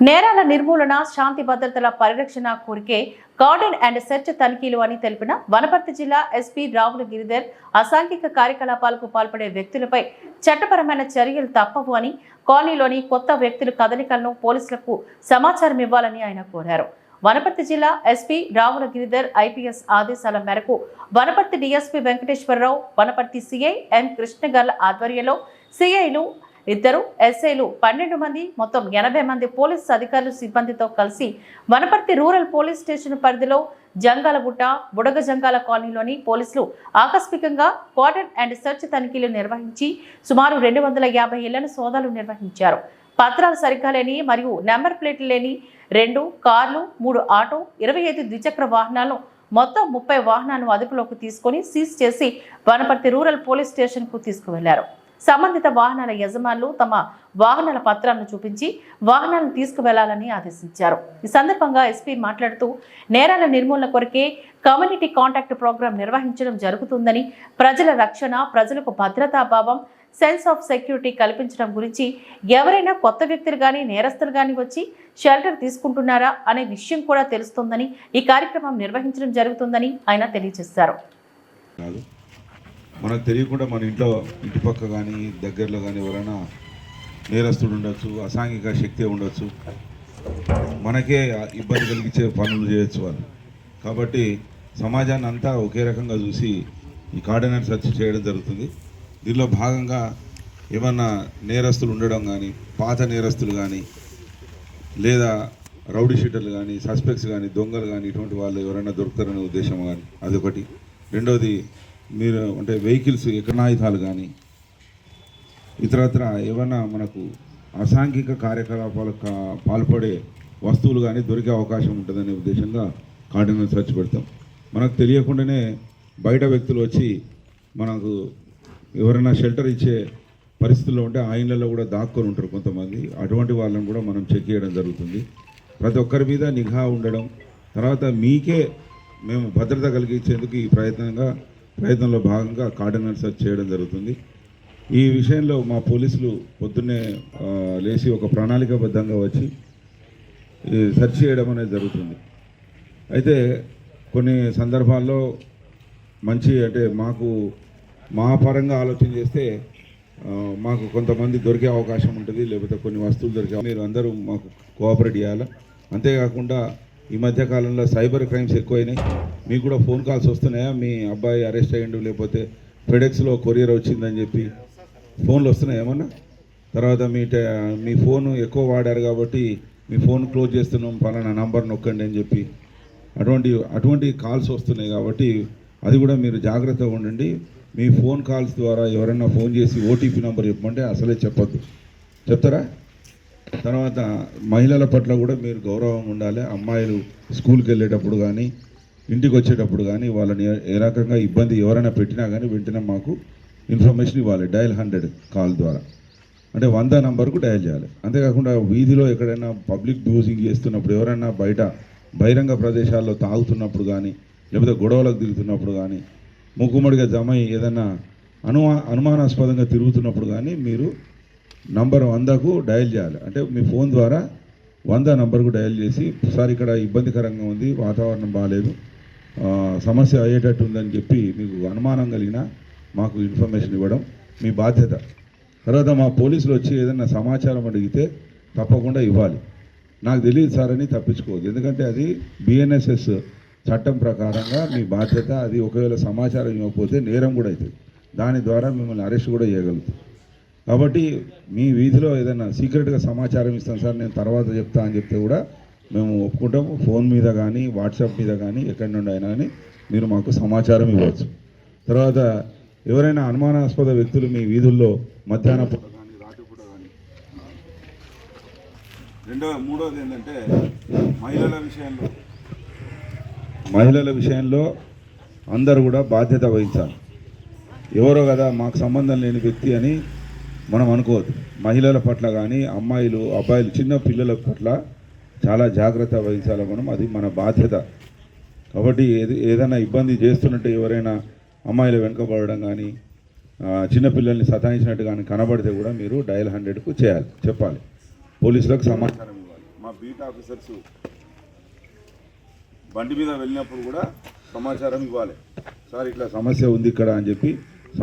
నేరాల నిర్మూలన శాంతి భద్రతల పరిరక్షణ కోరికే గార్డెన్ అండ్ సెర్చ్ తనిఖీలు అని తెలిపిన వనపర్తి జిల్లా ఎస్పీ రావుల గిరిధర్ అసాంఘిక కార్యకలాపాలకు పాల్పడే వ్యక్తులపై చట్టపరమైన చర్యలు తప్పవు అని కాలనీలోని కొత్త వ్యక్తుల కదలికలను పోలీసులకు సమాచారం ఇవ్వాలని ఆయన కోరారు. వనపర్తి జిల్లా ఎస్పీ రావుల గిరిధర్ ఐపీఎస్ ఆదేశాల మేరకు Wanaparthy DSP Venkateswararao Wanaparthy CI M Krishnagarla ఆధ్వర్యంలో సిఐలు ఇద్దరు ఎస్ఐలు పన్నెండు మంది మొత్తం ఎనభై మంది పోలీస్ అధికారులు సిబ్బందితో కలిసి వనపర్తి రూరల్ పోలీస్ స్టేషన్ పరిధిలో జంగాలబుట్ట బుడగ జంగాల కాలనీలోని పోలీసులు ఆకస్మికంగా క్వార్టర్ అండ్ సెర్చ్ తనిఖీలు నిర్వహించి సుమారు రెండు వందల యాభై ఇళ్ళను సోదాలు నిర్వహించారు. పత్రాలు సరిగ్గా లేని మరియు నెంబర్ ప్లేట్లు లేని రెండు కార్లు మూడు ఆటో ఇరవై ఐదు ద్విచక్ర వాహనాలను మొత్తం ముప్పై వాహనాలను అదుపులోకి తీసుకొని సీజ్ చేసి వనపర్తి రూరల్ పోలీస్ స్టేషన్కు తీసుకువెళ్ళారు. సంబంధిత వాహనాల యజమానులు తమ వాహనాల పత్రాలను చూపించి వాహనాలను తీసుకువెళ్ళాలని ఆదేశించారు. ఈ సందర్భంగా ఎస్పీ మాట్లాడుతూ నేరాల నిర్మూలన కొరకే కమ్యూనిటీ కాంటాక్ట్ ప్రోగ్రాం నిర్వహించడం జరుగుతుందని ప్రజల రక్షణ ప్రజలకు భద్రతా భావం సెన్స్ ఆఫ్ సెక్యూరిటీ కల్పించడం గురించి ఎవరైనా కొత్త వ్యక్తులు కానీ నేరస్తులు కానీ వచ్చి షెల్టర్ తీసుకుంటున్నారా అనే విషయం కూడా తెలుస్తుందని ఈ కార్యక్రమం నిర్వహించడం జరుగుతుందని ఆయన తెలియజేశారు. మనకు తెలియకుండా మన ఇంట్లో ఇంటి పక్క కానీ దగ్గరలో కానీ ఎవరైనా నేరస్తుడు ఉండొచ్చు అసాంఘిక శక్తి ఉండొచ్చు. మనకే ఇబ్బంది కలిగించే పనులు చేయొచ్చు వాళ్ళు. కాబట్టి సమాజాన్ని అంతా ఒకే రకంగా చూసి ఈ కార్డినర్ సెర్చ్ చేయడం జరుగుతుంది. దీనిలో భాగంగా ఏమన్నా నేరస్తులు ఉండడం కానీ పాత నేరస్తులు కానీ లేదా రౌడీ షీటర్లు కానీ సస్పెక్ట్స్ కానీ దొంగలు కానీ ఇటువంటి వాళ్ళు ఎవరైనా దొరుకుతారనే ఉద్దేశం కానీ అదొకటి. రెండవది మీరు అంటే వెహికల్స్ ఎకనాయుధాలు కానీ ఇతరత్ర ఏమైనా మనకు అసాంఘిక కార్యకలాపాలకు కా- పాల్పడే వస్తువులు కానీ దొరికే అవకాశం ఉంటుందనే ఉద్దేశంగా కార్డినల్ సెర్చ్ పెడతాం. మనకు తెలియకుండానే బయట వ్యక్తులు వచ్చి మనకు ఎవరైనా షెల్టర్ ఇచ్చే పరిస్థితుల్లో ఉంటే ఆ ఇళ్ళల్లో కూడా దాక్కొని ఉంటారు కొంతమంది. అటువంటి వాళ్ళని కూడా మనం చెక్ చేయడం జరుగుతుంది. ప్రతి ఒక్కరి మీద నిఘా ఉండడం తర్వాత మీకే మేము భద్రత కలిగించేందుకు ఈ ప్రయత్నంగా ప్రయత్నంలో భాగంగా కార్డినల్ సెర్చ్ చేయడం జరుగుతుంది. ఈ విషయంలో మా పోలీసులు పొద్దున్నే లేచి ఒక ప్రణాళికాబద్ధంగా వచ్చి సెర్చ్ చేయడం అనేది జరుగుతుంది. అయితే కొన్ని సందర్భాల్లో మంచి అంటే మాకు మా పరంగా ఆలోచన చేస్తే మాకు కొంతమంది దొరికే అవకాశం ఉంటుంది లేకపోతే కొన్ని వస్తువులు దొరికే మీరు అందరూ మాకు కోఆపరేట్ చేయాలి? అంతేకాకుండా ఈ మధ్య కాలంలో సైబర్ క్రైమ్స్ ఎక్కువైనాయి. మీకు కూడా ఫోన్ కాల్స్ వస్తున్నాయా? మీ అబ్బాయి అరెస్ట్ అయ్యిండు లేకపోతే ఫెడెక్స్లో కొరియర్ వచ్చిందని చెప్పి ఫోన్లు వస్తున్నాయి ఏమన్నా? తర్వాత మీ మీ ఫోన్ ఎక్కువ వాడారు కాబట్టి మీ ఫోన్ క్లోజ్ చేస్తున్నాం పలానా నంబర్ నొక్కండి అని చెప్పి అటువంటి అటువంటి కాల్స్ వస్తున్నాయి కాబట్టి అది కూడా మీరు జాగ్రత్తగా ఉండండి. మీ ఫోన్ కాల్స్ ద్వారా ఎవరైనా ఫోన్ చేసి ఓటీపీ నెంబర్ చెప్పమంటే అసలే చెప్పద్దు. చెప్తారా? తర్వాత మహిళల పట్ల కూడా మీరు గౌరవం ఉండాలి. అమ్మాయిలు స్కూల్కి వెళ్ళేటప్పుడు కానీ ఇంటికి వచ్చేటప్పుడు కానీ వాళ్ళని ఏ- రకంగా ఇబ్బంది ఎవరైనా పెట్టినా కానీ వెంటనే మాకు ఇన్ఫర్మేషన్ ఇవ్వాలి. డయల్ హండ్రెడ్ కాల్ ద్వారా. అంటే వంద నంబర్కు డయల్ చేయాలి. అంతేకాకుండా వీధిలో ఎక్కడైనా పబ్లిక్ బ్యూజింగ్ చేస్తున్నప్పుడు ఎవరైనా బయట బహిరంగ ప్రదేశాల్లో తాగుతున్నప్పుడు కానీ లేకపోతే గొడవలకు తిరుగుతున్నప్పుడు కానీ మూకుమ్మడిగా జమ ఏదైనా అనుమా అనుమానాస్పదంగా తిరుగుతున్నప్పుడు కానీ మీరు నంబర్ వందకు డయల్ చేయాలి. అంటే మీ ఫోన్ ద్వారా వంద నంబర్కు డయల్ చేసి సార్ ఇక్కడ ఇబ్బందికరంగా ఉంది వాతావరణం బాగాలేదు సమస్య అయ్యేటట్టు ఉందని చెప్పి మీకు అనుమానం కలిగిన మాకు ఇన్ఫర్మేషన్ ఇవ్వడం మీ బాధ్యత. తర్వాత మా పోలీసులు వచ్చి ఏదైనా సమాచారం అడిగితే తప్పకుండా ఇవ్వాలి. నాకు తెలియదు సార్ అని తప్పించుకోవద్దు. ఎందుకంటే అది బిఎన్ఎస్ఎస్ చట్టం ప్రకారంగా మీ బాధ్యత అది ఒకవేళ సమాచారం ఇవ్వకపోతే నేరం కూడా అవుతుంది. దాని ద్వారా మిమ్మల్ని అరెస్ట్ కూడా చేయగలుగుతాం. కాబట్టి మీ వీధిలో ఏదైనా సీక్రెట్గా సమాచారం ఇస్తాను సార్ నేను తర్వాత చెప్తా అని చెప్తే కూడా మేము ఒప్పుకుంటాము. ఫోన్ మీద కానీ వాట్సాప్ మీద కానీ ఎక్కడి నుండి అయినా కానీ మీరు మాకు సమాచారం ఇవ్వచ్చు. తర్వాత ఎవరైనా అనుమానాస్పద వ్యక్తులు మీ వీధుల్లో మధ్యాహ్నం పూట కానీ రాత్రిపూట కానీ. రెండో మూడోది ఏంటంటే మహిళల విషయంలో. మహిళల విషయంలో అందరూ కూడా బాధ్యత వహించాలి. ఎవరో కదా మాకు సంబంధం లేని వ్యక్తి అని మనం అనుకోవద్దు. మహిళల పట్ల కానీ అమ్మాయిలు అబ్బాయిలు చిన్న పిల్లల పట్ల చాలా జాగ్రత్త వహించాలి మనం. అది మన బాధ్యత. కాబట్టి ఏది ఏదైనా ఇబ్బంది చేస్తున్నట్టు ఎవరైనా అమ్మాయిలు వెనుకబడడం కానీ చిన్నపిల్లల్ని సతాయించినట్టు కానీ కనబడితే కూడా మీరు డయల్ హండ్రెడ్కు చేయాలి చెప్పాలి. పోలీసులకు సమాచారం ఇవ్వాలి. మా బీట్ ఆఫీసర్స్ బండి మీద వెళ్ళినప్పుడు కూడా సమాచారం ఇవ్వాలి. సార్ ఇట్లా సమస్య ఉంది ఇక్కడ అని చెప్పి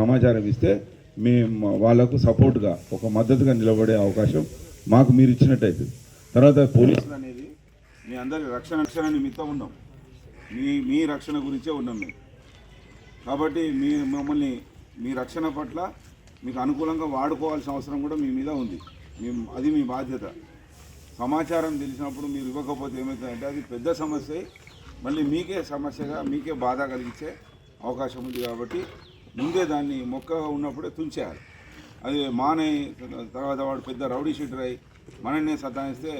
సమాచారం ఇస్తే మేము వాళ్ళకు సపోర్ట్గా ఒక మద్దతుగా నిలబడే అవకాశం మాకు మీరు ఇచ్చినట్టయితే. తర్వాత పోలీసులు అనేది మీ అందరి రక్షణ రక్షణ నిమిత్తం ఉన్నాం. మీ మీ రక్షణ గురించే ఉన్నాం మేము. కాబట్టి మీ మమ్మల్ని మీ రక్షణ పట్ల మీకు అనుకూలంగా వాడుకోవాల్సిన అవసరం కూడా మీ మీద ఉంది. మీ అది మీ బాధ్యత. సమాచారం తెలిసినప్పుడు మీరు ఇవ్వకపోతే ఏమవుతుందంటే అది పెద్ద సమస్య. మళ్ళీ మీకే సమస్యగా మీకే బాధ కలిగించే అవకాశం ఉంది కాబట్టి ముందే దాన్ని మొక్కగా ఉన్నప్పుడే తుంచేయాలి. అది మానే తర్వాత వాడు పెద్ద రౌడీ షీటర్ అయి మననే సతాయిస్తే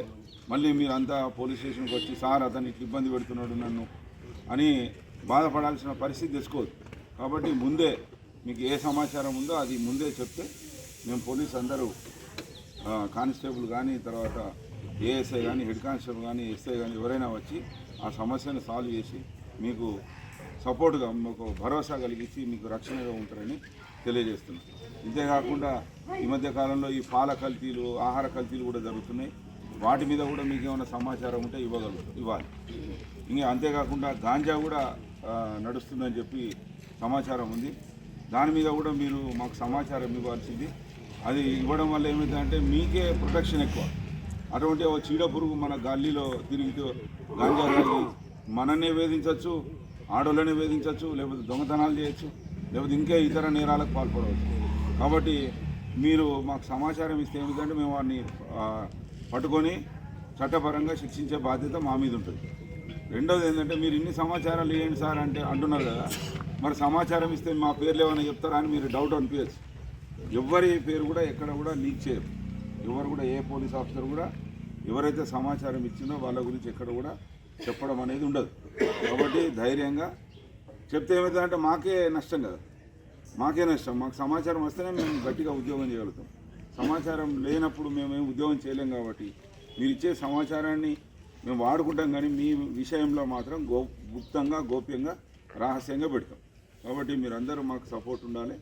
మళ్ళీ మీరు అంతా పోలీస్ స్టేషన్కి వచ్చి సార్ అతను ఇట్లా ఇబ్బంది పెడుతున్నాడు నన్ను అని బాధపడాల్సిన పరిస్థితి తెచ్చుకోవద్దు. కాబట్టి ముందే మీకు ఏ సమాచారం ఉందో అది ముందే చెప్తే మేము పోలీస్ అందరూ కానిస్టేబుల్ కానీ తర్వాత ఏఎస్ఐ కానీ హెడ్ కానిస్టేబుల్ కానీ ఎస్ఐ కానీ ఎవరైనా వచ్చి ఆ సమస్యను సాల్వ్ చేసి మీకు సపోర్ట్గా మీకు భరోసా కలిగించి మీకు రక్షణగా ఉంటారని తెలియజేస్తున్నాం. ఇంతేకాకుండా ఈ మధ్య కాలంలో ఈ పాల కల్తీలు ఆహార కల్తీలు కూడా జరుగుతున్నాయి. వాటి మీద కూడా మీకు ఏమైనా సమాచారం ఉంటే ఇవ్వగలుగుతారు ఇవ్వాలి. ఇంకా అంతేకాకుండా గాంజా కూడా నడుస్తుందని చెప్పి సమాచారం ఉంది. దాని మీద కూడా మీరు మాకు సమాచారం ఇవ్వాల్సింది. అది ఇవ్వడం వల్ల ఏమవుతుందంటే మీకే ప్రొటెక్షన్ ఎక్కువ. అటువంటి ఒక చీడ పురుగు మన గల్లీలో తిరిగితే గాంజా మననే వేధించవచ్చు ఆడోళ్ళని వేధించవచ్చు లేకపోతే దొంగతనాలు చేయొచ్చు లేకపోతే ఇంకా ఇతర నేరాలకు పాల్పడవచ్చు. కాబట్టి మీరు మాకు సమాచారం ఇస్తే ఏమిటంటే మేము వారిని పట్టుకొని చట్టపరంగా శిక్షించే బాధ్యత మా మీద ఉంటుంది. రెండోది ఏంటంటే మీరు ఇన్ని సమాచారాలు ఇవ్వండి సార్ అంటే అంటున్నారు కదా మరి సమాచారం ఇస్తే మా పేర్లు ఏమైనా చెప్తారా అని మీరు డౌట్ అనిపించచ్చు. ఎవరి పేరు కూడా ఎక్కడ కూడా లీక్ చేయరు. ఎవరు కూడా ఏ పోలీస్ ఆఫీసర్ కూడా ఎవరైతే సమాచారం ఇచ్చిందో వాళ్ళ గురించి ఎక్కడ కూడా చెప్పడం అనేది ఉండదు. కాబట్టి ధైర్యంగా చెప్తే ఏమవుతుందంటే మాకే నష్టం కదా. మాకే నష్టం. మాకు సమాచారం వస్తేనే మేము గట్టిగా ఉద్యోగం చేయగలుగుతాం. సమాచారం లేనప్పుడు మేమేం ఉద్యోగం చేయలేం కాబట్టి మీరు ఇచ్చే సమాచారాన్ని మేము వాడుకుంటాం కానీ మీ విషయంలో మాత్రం గో గుప్తంగా గోప్యంగా రహస్యంగా పెడతాం. కాబట్టి మీరందరూ మాకు సపోర్ట్ ఉండాలి.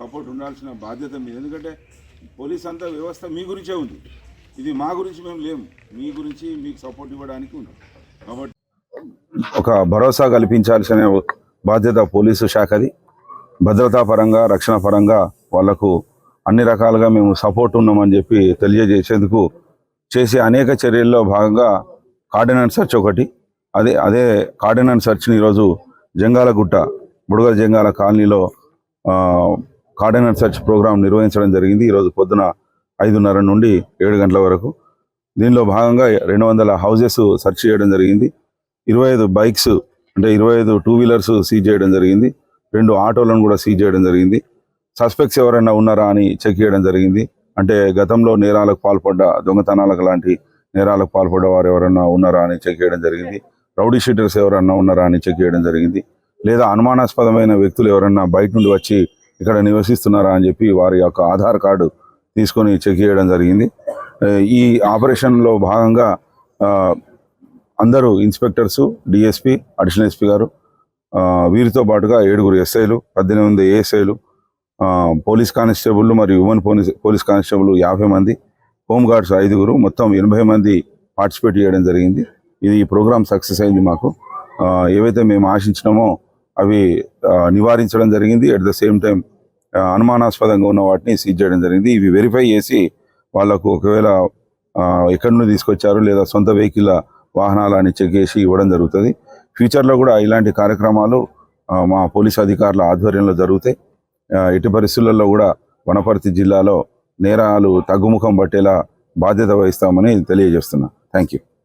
సపోర్ట్ ఉండాల్సిన బాధ్యత మీద. ఎందుకంటే పోలీస్ అంతా వ్యవస్థ మీ గురించే ఉంది. ఇది మా గురించి మేము లేము. మీ గురించి మీకు సపోర్ట్ ఇవ్వడానికి ఉన్నాం. కాబట్టి ఒక భరోసా కల్పించాల్సిన బాధ్యత పోలీసు శాఖది. భద్రతా పరంగా రక్షణ పరంగా వాళ్ళకు అన్ని రకాలుగా మేము సపోర్ట్ ఉన్నామని చెప్పి తెలియజేసేందుకు చేసే అనేక చర్యల్లో భాగంగా కార్డినెంట్ సెర్చ్ ఒకటి. అదే అదే కార్డినెంట్ సెర్చ్ని ఈరోజు జంగాలగుట్ట బుడగల జంగాల కాలనీలో కార్డినెంట్ సెర్చ్ ప్రోగ్రాం నిర్వహించడం జరిగింది. ఈరోజు పొద్దున ఐదున్నర నుండి ఏడు గంటల వరకు. దీనిలో భాగంగా రెండు వందల హౌజెస్ సెర్చ్ చేయడం జరిగింది. ఇరవై ఐదు బైక్స్ అంటే ఇరవై ఐదు టూ వీలర్స్ సీజ్ చేయడం జరిగింది. రెండు ఆటోలను కూడా సీజ్ చేయడం జరిగింది. సస్పెక్ట్స్ ఎవరైనా ఉన్నారా అని చెక్ చేయడం జరిగింది. అంటే గతంలో నేరాలకు పాల్పడ్డ దొంగతనాలకు లాంటి నేరాలకు పాల్పడ్డ వారు ఎవరైనా ఉన్నారా అని చెక్ చేయడం జరిగింది. రౌడీ షీటర్స్ ఎవరైనా ఉన్నారా అని చెక్ చేయడం జరిగింది. లేదా అనుమానాస్పదమైన వ్యక్తులు ఎవరైనా బయట నుండి వచ్చి ఇక్కడ నివసిస్తున్నారా అని చెప్పి వారి యొక్క ఆధార్ కార్డు తీసుకొని చెక్ చేయడం జరిగింది. ఈ ఆపరేషన్లో భాగంగా అందరూ ఇన్స్పెక్టర్స్ డిఎస్పి అడిషనల్ ఎస్పీ గారు వీరితో పాటుగా ఏడుగురు ఎస్ఐలు పద్దెనిమిది మంది ఏఎస్ఐలు పోలీస్ కానిస్టేబుల్ మరియు ఉమెన్ పోలీస్ పోలీస్ కానిస్టేబుల్ యాభై మంది హోమ్ గార్డ్స్ ఐదుగురు మొత్తం ఎనభై మంది పార్టిసిపేట్ చేయడం జరిగింది. ఇది ఈ ప్రోగ్రామ్ సక్సెస్ అయింది మాకు. ఏవైతే మేము ఆశించినామో అవి నివారించడం జరిగింది. అట్ ద సేమ్ టైం అనుమానాస్పదంగా ఉన్న వాటిని సీజ్ చేయడం జరిగింది. ఇవి వెరిఫై చేసి వాళ్ళకు ఒకవేళ ఎక్కడి నుండి తీసుకొచ్చారు లేదా సొంత వెహికల్ వాహనాలని చెక్ చేసి ఇవ్వడం జరుగుతుంది. ఫ్యూచర్లో కూడా ఇలాంటి కార్యక్రమాలు మా పోలీస్ అధికారుల ఆధ్వర్యంలో జరుగుతాయి ఎటు ఎట్టి పరిస్థితులలో కూడా వనపర్తి జిల్లాలో నేరాలు తగ్గుముఖం పట్టేలా బాధ్యత వహిస్తామని తెలియజేస్తున్నా. Thank you